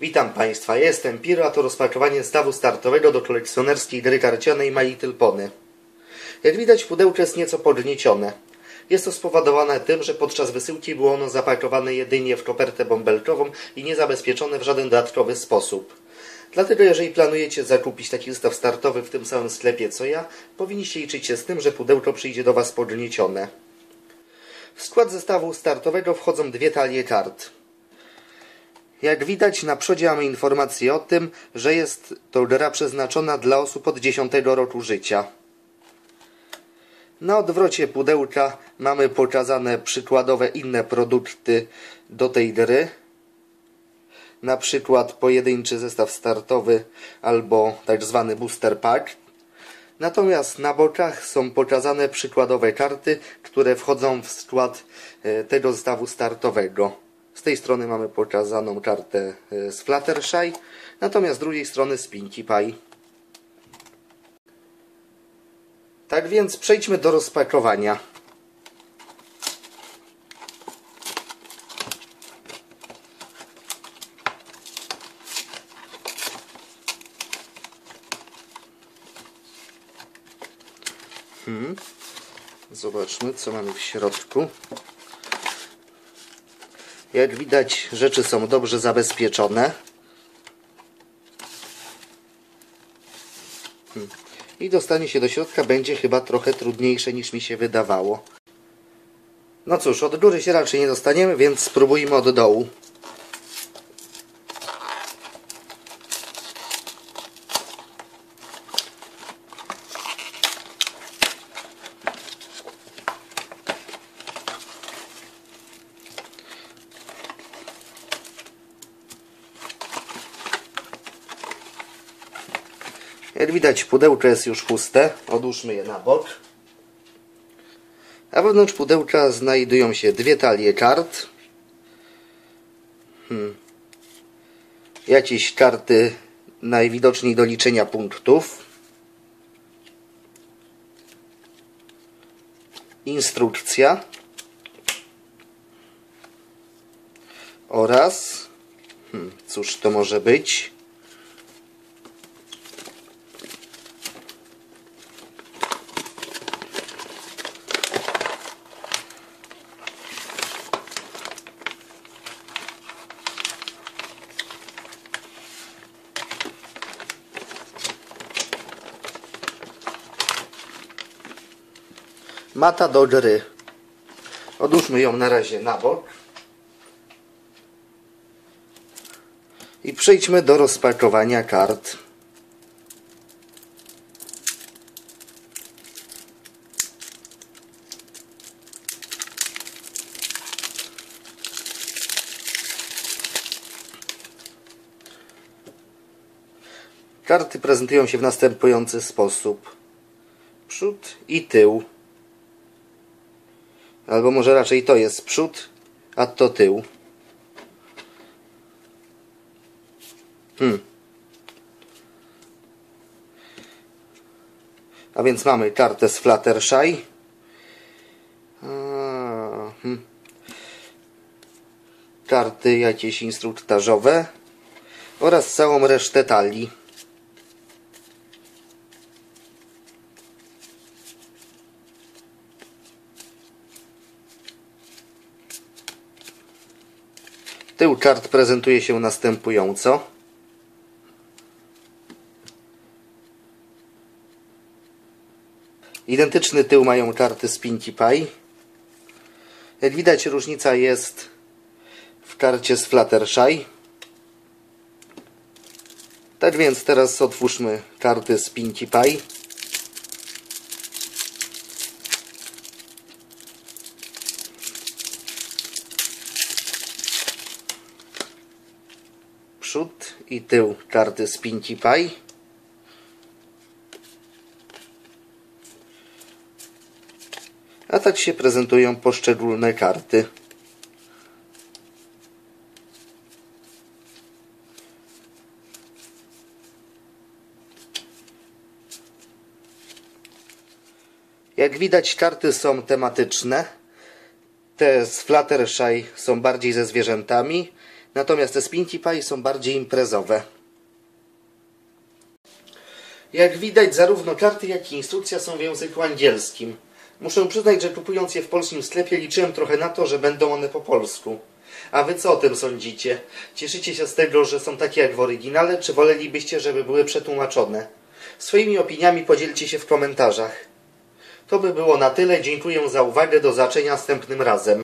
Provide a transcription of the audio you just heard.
Witam Państwa, jestem Piro, a to rozpakowanie stawu startowego do kolekcjonerskiej gry karcianej My Little Pony. Jak widać pudełko jest nieco podniecione. Jest to spowodowane tym, że podczas wysyłki było ono zapakowane jedynie w kopertę bąbelkową i nie zabezpieczone w żaden dodatkowy sposób. Dlatego jeżeli planujecie zakupić taki zestaw startowy w tym samym sklepie co ja, powinniście liczyć się z tym, że pudełko przyjdzie do Was podniecione. W skład zestawu startowego wchodzą dwie talie kart. Jak widać na przodzie mamy informację o tym, że jest to gra przeznaczona dla osób od 10 roku życia. Na odwrocie pudełka mamy pokazane przykładowe inne produkty do tej gry. Na przykład pojedynczy zestaw startowy albo tak zwany booster pack. Natomiast na bokach są pokazane przykładowe karty, które wchodzą w skład e, tego zestawu startowego. Tej strony mamy pokazaną kartę e, z Fluttershy, natomiast z drugiej strony z Pinkie Pie. Tak więc przejdźmy do rozpakowania. Hmm. Zobaczmy, co mamy w środku. Jak widać, rzeczy są dobrze zabezpieczone. Hmm. I dostanie się do środka będzie chyba trochę trudniejsze niż mi się wydawało. No cóż, od góry się raczej nie dostaniemy, więc spróbujmy od dołu. Jak widać pudełko jest już puste. Odłóżmy je na bok. A wewnątrz pudełka znajdują się dwie talie kart. Hmm. Jakieś karty najwidoczniej do liczenia punktów. Instrukcja. Oraz, hmm, cóż to może być? Mata do gry. Odłóżmy ją na razie na bok. I przejdźmy do rozpakowania kart. Karty prezentują się w następujący sposób. Przód i tył. Albo może raczej to jest przód, a to tył. Hmm. A więc mamy kartę z Fluttershy. Hmm. Karty jakieś instruktażowe oraz całą resztę talii. Tył kart prezentuje się następująco. Identyczny tył mają karty z Pinkie Pie. Jak widać różnica jest w karcie z Fluttershy. Tak więc teraz otwórzmy karty z Pinkie Pie. Przód i tył karty z Pinkie Pie. A tak się prezentują poszczególne karty. Jak widać karty są tematyczne. Te z Fluttershy są bardziej ze zwierzętami, Natomiast te Spinty Pie są bardziej imprezowe. Jak widać, zarówno karty, jak i instrukcja są w języku angielskim. Muszę przyznać, że kupując je w polskim sklepie liczyłem trochę na to, że będą one po polsku. A wy co o tym sądzicie? Cieszycie się z tego, że są takie jak w oryginale, czy wolelibyście, żeby były przetłumaczone? Swoimi opiniami podzielcie się w komentarzach. To by było na tyle. Dziękuję za uwagę. Do zobaczenia następnym razem.